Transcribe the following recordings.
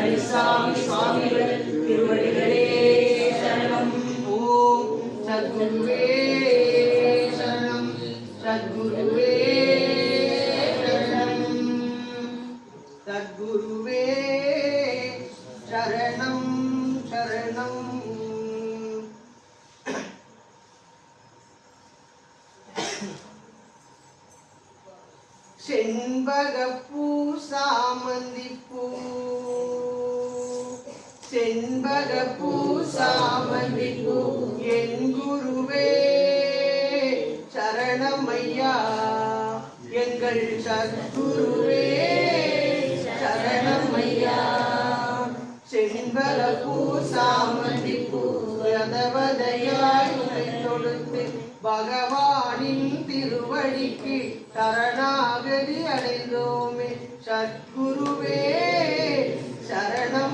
கரிசாமி சுவாமிகள் திருவடிகளே சரணம் ஓம் சத்குருவே சரணம் சத்குருவே சரணம் சத்குருவே சரணம் சரணம் செண்பகப்பூ சாமந்திப்பூ செண்பகப்பூ சாமந்திப்பூ என் குருவே சரணமையா எங்கள் சத்குருவே சரணமையா செண்பகப்பூ சாமந்திப்பூ ரதவதையாய் உனை தொடுத்து பகவானின் திருவழிக்கு சரணாகதி அடைந்தோமே. சத்குருவே சரணம்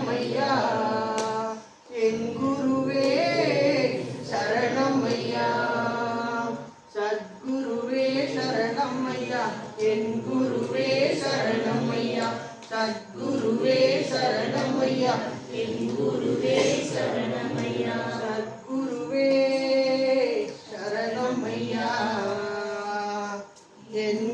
ஐயா. என் குருவே சரணம் ஐயா. சத்குருவே சரணம் ஐயா. என் குருவே சரணம் ஐயா. சத்குருவே சரணம் ஐயா. என்